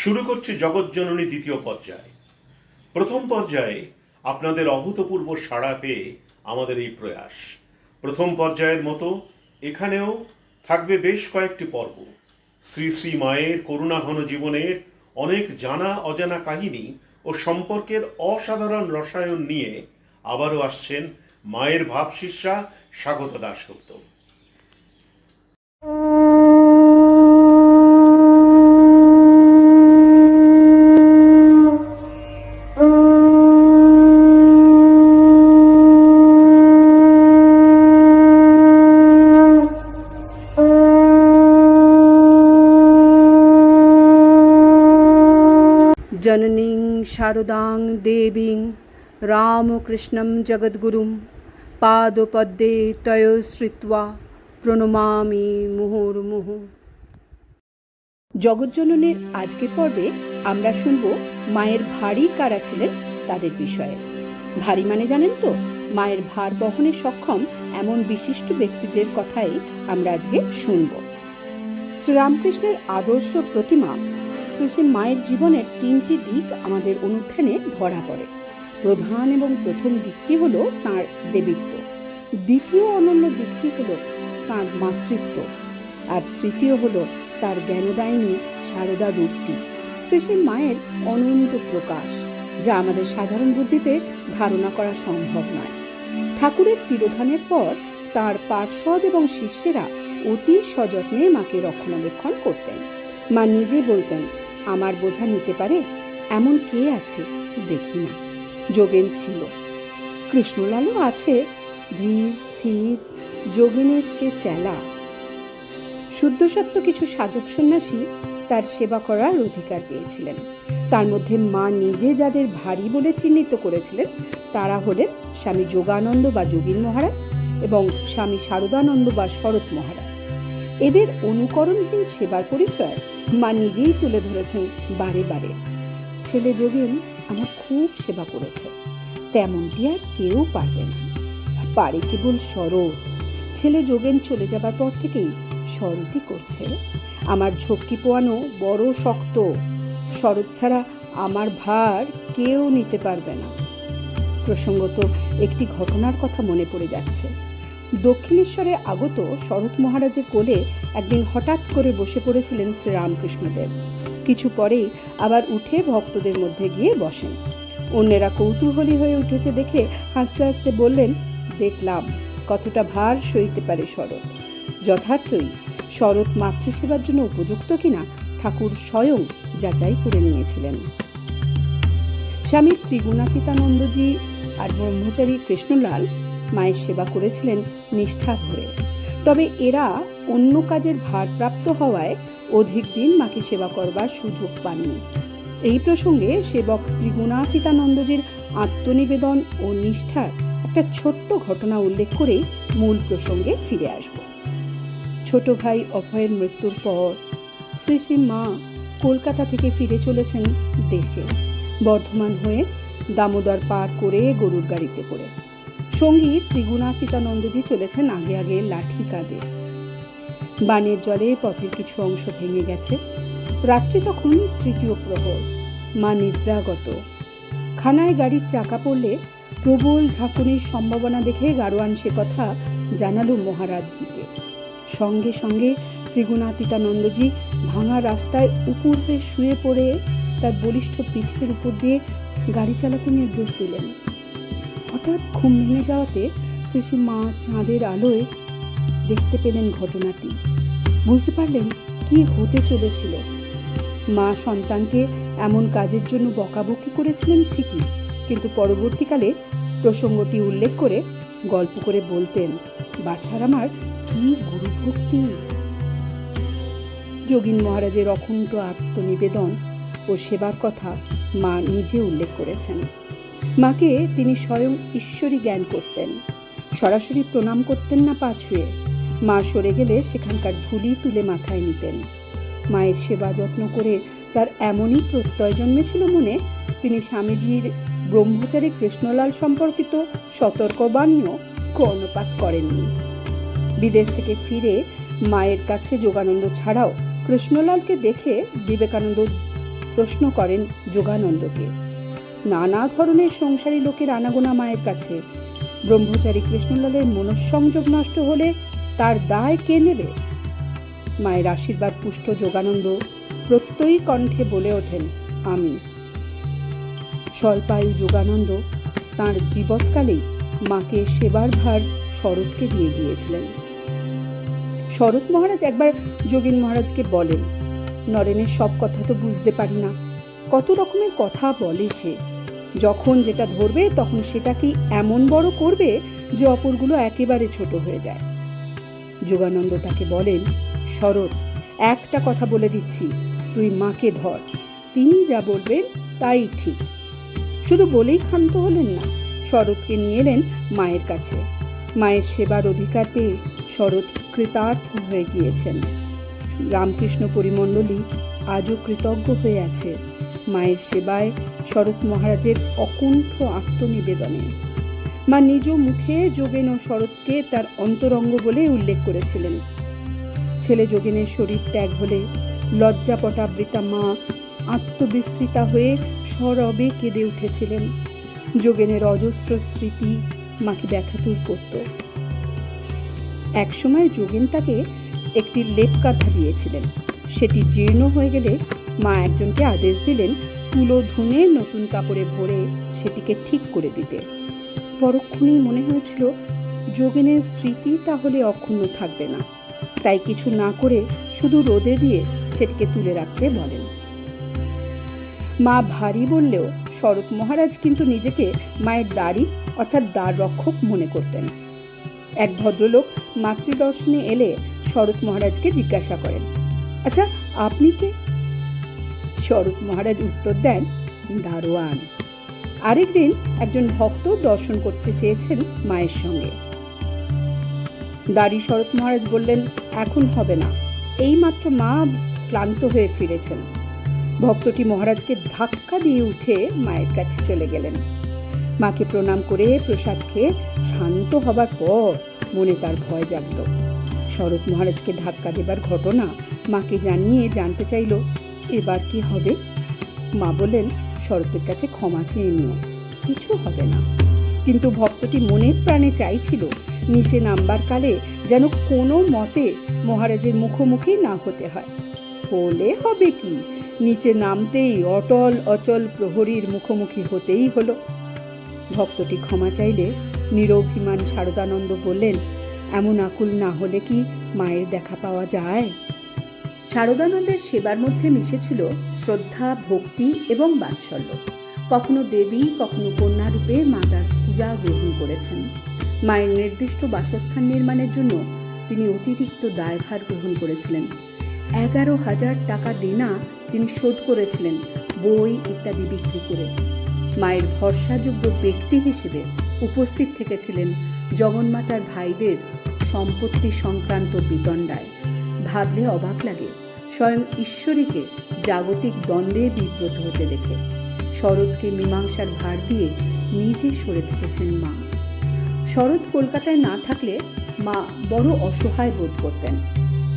শুরু করছি জগৎজননী দ্বিতীয় পর্যায়। প্রথম পর্যায়ে আপনাদের অভূতপূর্ব সাড়া পেয়ে আমাদের এই প্রয়াস। প্রথম পর্যায়ের মতো এখানেও থাকবে বেশ কয়েকটি পর্ব। শ্রী শ্রী মায়ের করুণাঘন জীবনের অনেক জানা অজানা কাহিনী ও সম্পর্কের অসাধারণ রসায়ন নিয়ে আবারও আসছেন মায়ের ভাবশিষ্যা স্বাগত দাশগুপ্ত। জননীং শারদাং দেবীং রামকৃষ্ণম জগদ্গুরুম পাদপদ্মে তয়শ্রিত্বা প্রণমামি মুহুর্মুহু জগজ্জননের আজকের পর্বে আমরা শুনব মায়ের ভারী কারা ছিলেন তাদের বিষয়ে। ভারী মানে জানেন তো, মায়ের ভার বহনে সক্ষম এমন বিশিষ্ট ব্যক্তিদের কথাই আমরা আজকে শুনব। শ্রীরামকৃষ্ণের আদর্শ প্রতিমা শ্রী মায়ের জীবনের তিনটি দিক আমাদের অনুধ্যানে ধরা পড়ে। প্রধান এবং প্রথম দিকটি হল তাঁর দেবীত্ব। দ্বিতীয় অনন্য দিকটি হল তাঁর মাতৃত্ব। আর তৃতীয় হল তার জ্ঞানদায়িনী সারদা রূপটি। শ্রী মায়ের অনন্ত প্রকাশ, যা আমাদের সাধারণ বুদ্ধিতে ধারণা করা সম্ভব নয়। ঠাকুরের তিরোধানের পর তার পার্শ্বদ এবং শিষ্যেরা অতি সযত্নে মাকে রক্ষণাবেক্ষণ করতেন। মা নিজে বলতেন আমার বোঝা নিতে পারে এমন কে আছে? দেখি না। যোগেন ছিল। কৃষ্ণলালও আছে। ধীর, স্থির। যোগিনের সে চেলা। শুদ্ধসত্য কিছু সাধক সন্ন্যাসী তার সেবা করার অধিকার পেয়েছিলেন। তার মধ্যে মা নিজে যাদের ভারী বলে চিহ্নিত করেছিলেন, তারা হলেন স্বামী যোগানন্দ বা যোগীন মহারাজ এবং স্বামী শারদানন্দ বা শরৎ মহারাজ। এদের অনুকরণহীন সেবার পরিচয় মা নিজেই তুলে ধরেছেন বারে বারে। ছেলে যোগেন আমার খুব সেবা করেছে। তেমনটি আর কেউ পারবে না। পারে কেবল শরৎ। ছেলে যোগেন চলে যাবার পর থেকেই শরৎই করছে। আমার ঝক্কি পোয়ানো বড় শক্ত। শরৎ ছাড়া আমার ভার কেউ নিতে পারবে না। প্রসঙ্গত একটি ঘটনার কথা মনে পড়ে যাচ্ছে। দক্ষিণেশ্বরে আগত শরৎ মহারাজের কোলে একদিন হঠাৎ করে বসে পড়েছিলেন শ্রীরামকৃষ্ণদেব। কিছু পরেই আবার উঠে ভক্তদের মধ্যে গিয়ে বসেন। অন্যেরা কৌতূহলী হয়ে উঠেছে দেখে হাসতে হাসতে বললেন, দেখলাম, কতটা ভার সইতে পারে শরৎ। যথার্থই শরৎ মাতৃসেবার জন্য উপযুক্ত কিনা ঠাকুর স্বয়ং যাচাই করে নিয়েছিলেন। স্বামী ত্রিগুণাতীতানন্দজি আর ব্রহ্মচারী কৃষ্ণলাল মায়ের সেবা করেছিলেন নিষ্ঠা ভরে তবে এরা অন্য কাজের ভারপ্রাপ্ত হওয়ায় অধিক দিন মাকে সেবা করবার সুযোগ পাননি। এই প্রসঙ্গে সেবক ত্রিগুণাতীতানন্দজির আত্মনিবেদন ও নিষ্ঠার একটা ছোট্ট ঘটনা উল্লেখ করে মূল প্রসঙ্গে ফিরে আসব। ছোট ভাই অভয়ের মৃত্যুর পর শ্রী শ্রী মা কলকাতা থেকে ফিরে চলেছেন দেশে, বর্ধমান হয়ে দামোদর পার করে গরুর গাড়িতে করে। সঙ্গী ত্রিগুণাতীতানন্দজি চলেছেন আগে আগে লাঠি কাঁধে। বানের জলে পথের কিছু অংশ ভেঙে গেছে। রাত্রি তখন তৃতীয় প্রহর, মা নিদ্রাগত। খানায় গাড়ির চাকা পড়লে প্রবল ঝাঁকুনির সম্ভাবনা দেখে গারোয়ান সে কথা জানালো মহারাজজিকে সঙ্গে সঙ্গে ত্রিগুণাতীতানন্দজি ভাঙা রাস্তায় উপর শুয়ে পড়ে তার বলিষ্ঠ পিঠের উপর দিয়ে গাড়ি চালাতে নির্দেশ দিলেন। হঠাৎ ঘুম ভেঙে যাওয়াতে শ্রী মা চাঁদের আলোয় দেখতে পেলেন ঘটনাটি। বুঝতে পারলেন কি হতে চলেছিল। মা সন্তানকে এমন কাজের জন্য বকাবকি করেছিলেন ঠিকই, কিন্তু পরবর্তীকালে প্রসঙ্গটি উল্লেখ করে গল্প করে বলতেন, বাছার আমার কি গুরুভক্তি? যোগীন মহারাজের অখণ্ড আত্মনিবেদন ও সেবার কথা মা নিজে উল্লেখ করেছেন। মাকে তিনি স্বয়ং ঈশ্বরী জ্ঞান করতেন। সরাসরি প্রণাম করতেন না পা ছুঁয়ে। মা সরে গেলে সেখানকার ধুলি তুলে মাথায় নিতেন। মায়ের সেবা যত্ন করে তার এমনই প্রত্যয় জন্মেছিল মনে, তিনি স্বামীজির ব্রহ্মচারী কৃষ্ণলাল সম্পর্কিত সতর্কবাণীও কর্ণপাত করেননি। বিদেশ থেকে ফিরে মায়ের কাছে যোগানন্দ ছাড়াও কৃষ্ণলালকে দেখে বিবেকানন্দ প্রশ্ন করেন যোগানন্দকে। নানা ধরনের সংসারী লোকের আনাগোনা মায়ের কাছে। ব্রহ্মচারী কৃষ্ণলালের মনঃসংযোগ নষ্ট হলে তার দায় কে নেবে? মায়ের আশীর্বাদ, পুষ্ট যোগানন্দ প্রত্যয়ী কণ্ঠে বলে ওঠেন, আমি। স্বল্পায়ু যোগানন্দ তাঁর জীবৎকালেই মাকে সেবার ভার শরৎকে দিয়ে গিয়েছিলেন শরৎ মহারাজ একবার যোগীন মহারাজকে বলেন, নরেনের সব কথা তো বুঝতে পারি না। কত রকমের কথা বলে সে। যখন যেটা ধরবে তখন সেটা কি এমন বড় করবে যে অপরগুলো একেবারে ছোট হয়ে যায়। যোগানন্দ তাকে বলেন, শরৎ, একটা কথা বলে দিচ্ছি, তুই মাকে ধর। তিনি যা বলবেন তাই ঠিক। শুধু বলেই ক্ষান্ত হলেন না, শরৎকে নিয়ে এলেন মায়ের কাছে। মায়ের সেবার অধিকার পেয়ে শরৎ কৃতার্থ হয়ে গিয়েছেন। রামকৃষ্ণ পরিমণ্ডলী আজও কৃতজ্ঞ হয়ে আছে। মায়ের সেবায় শরৎ মহারাজের অকুণ্ঠ আত্মনিবেদনে। মা নিজ মুখে যোগেন ও শরৎকে তার অন্তরঙ্গ বলে উল্লেখ করেছিলেন। ছেলে যোগেনের শরীর ত্যাগ হলে লজ্জাপটাবৃতা মা আত্মবিস্মৃতা হয়ে সরবে কেঁদে উঠেছিলেন। যোগেনের অজস্র স্মৃতি মাকে ব্যথাতুর করত। একসময় যোগেন তাকে একটি লেপ কাঁথা দিয়েছিলেন। সেটি জীর্ণ হয়ে গেলে মা একজনকে আদেশ দিলেন তুলো ধুনে নতুন কাপড়ে ভরে সেটিকে ঠিক করে দিতে। পরক্ষণেই মনে হয়েছিল, যোগেনের স্মৃতি তাহলে অক্ষুণ্ণ থাকবে না। তাই কিছু না করে শুধু রোদে দিয়ে সেটিকে তুলে রাখতে বলেন। মা ভারী বললেও শরৎ মহারাজ কিন্তু নিজেকে মায়ের দাড়ি অর্থাৎ দ্বার রক্ষক মনে করতেন। এক ভদ্রলোক মাতৃদর্শনে এলে শরৎ মহারাজকে জিজ্ঞাসা করেন আচ্ছা আপনি কে? শরৎ মহারাজ উত্তর দেন, দারোয়ান। আরেকদিন একজন ভক্ত দর্শন করতে চেয়েছেন মায়ের সঙ্গে। দাড়ি শরৎ মহারাজ বললেন, এখন হবে না। এইমাত্র মা ক্লান্ত হয়ে ফিরেছেন। ভক্তটি মহারাজকে ধাক্কা দিয়ে উঠে মায়ের কাছে চলে গেলেন। মাকে প্রণাম করে প্রসাদ খেয়ে শান্ত হবার পর মনে তার ভয় জাগলো। শরৎ মহারাজকে ধাক্কা দেবার ঘটনা মাকে জানিয়ে জানতে চাইল এবার কি হবে? মা বললেন, শরতের কাছে ক্ষমা চেয়ে নিও, কিছু হবে না। কিন্তু ভক্তটি মনের প্রাণে চাইছিল, নিচে নামবার কালে যেন কোনো মতে মহারাজের মুখোমুখি না হতে হয়। হলে হবে কি? নিচে নামতেই অটল অচল প্রহরীর মুখোমুখি হতেই হলো। ভক্তটি ক্ষমা চাইলে নিরভিমান শারদানন্দ বললেন, এমন আকুল না হলে কি মায়ের দেখা পাওয়া যায়? শারদানন্দের সেবার মধ্যে মিশেছিল শ্রদ্ধা, ভক্তি এবং বাৎসল্য। কখনো দেবী, কখনো কন্যা রূপে মাতার পূজা গ্রহণ করেছেন। মায়ের নির্দিষ্ট বাসস্থান নির্মাণের জন্য তিনি অতিরিক্ত দায়ভার গ্রহণ করেছিলেন। এগারো হাজার টাকা দেনা তিনি শোধ করেছিলেন বই ইত্যাদি বিক্রি করে। মায়ের ভরসাযোগ্য ব্যক্তি হিসেবে উপস্থিত থেকেছিলেন জগন্মাতার ভাইদের সম্পত্তি সংক্রান্ত বিতণ্ডায়। ভাবলে অবাক লাগে স্বয়ং ঈশ্বরীকে জাগতিক দ্বন্দ্বে বিব্রত হতে দেখে। শরৎকে মীমাংসার ভার দিয়ে নিজে সরে থেকেছেন মা। শরৎ কলকাতায় না থাকলে মা বড় অসহায় বোধ করতেন।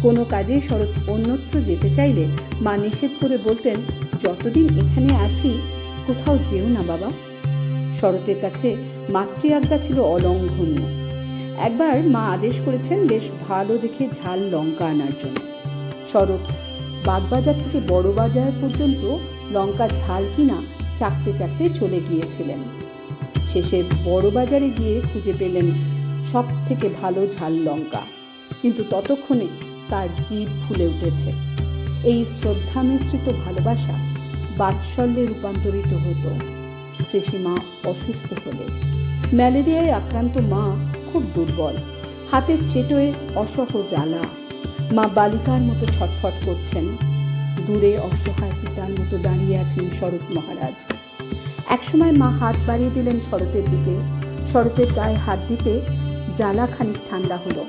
কোনো কাজে শরৎ অন্যত্র যেতে চাইলে মা নিষেধ করে বলতেন, যতদিন এখানে আছি, কোথাও যেও না বাবা। শরতের কাছে মাতৃ আজ্ঞা ছিল অলঙ্ঘনীয়। একবার মা আদেশ করেছেন বেশ ভালো দেখে ঝাল লঙ্কা আনার জন্য। শরৎ বাগবাজার থেকে বড় বাজার পর্যন্ত লঙ্কা ঝাল কিনা চাকতে চাকতে চলে গিয়েছিলেন। শেষে বড় বাজারে গিয়ে খুঁজে পেলেন সব থেকে ভালো ঝাল লঙ্কা। কিন্তু ততক্ষণে তার জীব ফুলে উঠেছে। এই শ্রদ্ধা মিশ্রিত ভালোবাসা বাৎসল্যে রূপান্তরিত হতো। শ্রীসীমা অসুস্থ হলে। ম্যালেরিয়ায় আক্রান্ত মা খুব দুর্বল। হাতের চেটোয় অসহ জ্বালা। মা বালিকার মতো ছটফট করছেন। দূরে অসহায় পিতার মতো দাঁড়িয়ে আছেন শরৎ মহারাজ। একসময় মা হাত বাড়িয়ে দিলেন শরতের দিকে। শরতের গায়ে হাত দিতে জ্বালা খানিক ঠান্ডা হলো।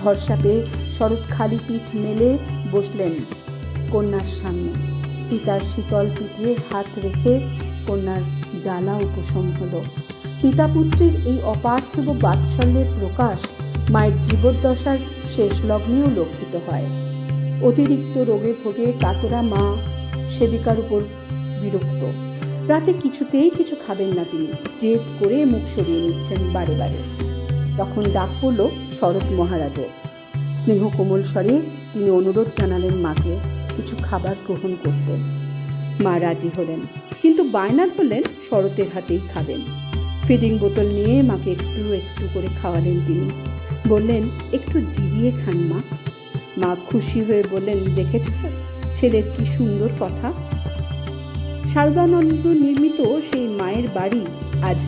ভরসা পেয়ে শরৎ খালি পিঠ মেলে বসলেন কন্যার সামনে। পিতার শীতল পিঠে হাত রেখে কন্যার জ্বালা উপশম হলো। পিতা পুত্রীর এই অপার্থিব বাৎসল্যের প্রকাশ মায়ের জীবদ্দশার শেষ লগ্নেও লক্ষিত হয়। অতিরিক্ত রোগে ভোগে কাতরা মা সেবিকার উপর বিরক্ত। রাতে কিছুতেই কিছু খাবেন না তিনি। জেদ করে মুখ সরিয়ে নিচ্ছেন বারে বারে। তখন ডাক পড়ল শরৎ মহারাজের। স্নেহ কোমল স্বরে তিনি অনুরোধ জানালেন মাকে কিছু খাবার গ্রহণ করতে। মা রাজি হলেন, কিন্তু বায়না ধরলেন শরতের হাতেই খাবেন। ফিডিং বোতল নিয়ে মাকে একটু একটু করে খাওয়ালেন তিনি। বললেন, একটু জিরিয়ে খান মা। মা খুশি হয়ে বললেন, দেখেছ ছেলের কি সুন্দর কথা? শারদানন্দ নির্মিত সেই মায়ের বাড়ি আজ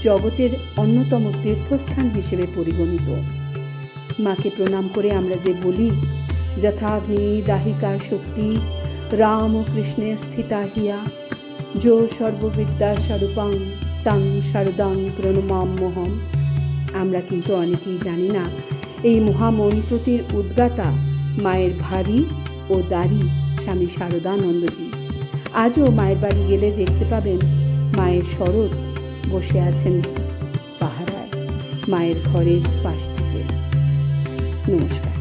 জগতের অন্যতম তীর্থস্থান হিসেবে পরিগণিত। মাকে প্রণাম করে আমরা যে বলি, যথাগ্নি দাহিকা শক্তি, রাম ও কৃষ্ণে স্থিতা হিয়া। যো সর্ববিদ্যা স্বরূপাং, তাং শারদাং প্রণমাম্যহম আমরা কিন্তু অনেকেই জানি না। এই মহামন্ত্রটির উদ্গাতা মায়ের ভারী ও দাড়ি স্বামী শারদানন্দজি। আজও মায়ের বাড়ি গেলে দেখতে পাবেন মায়ের শরৎ বসে আছেন পাহারায়, মায়ের ঘরের পাশ থেকে। নমস্কার।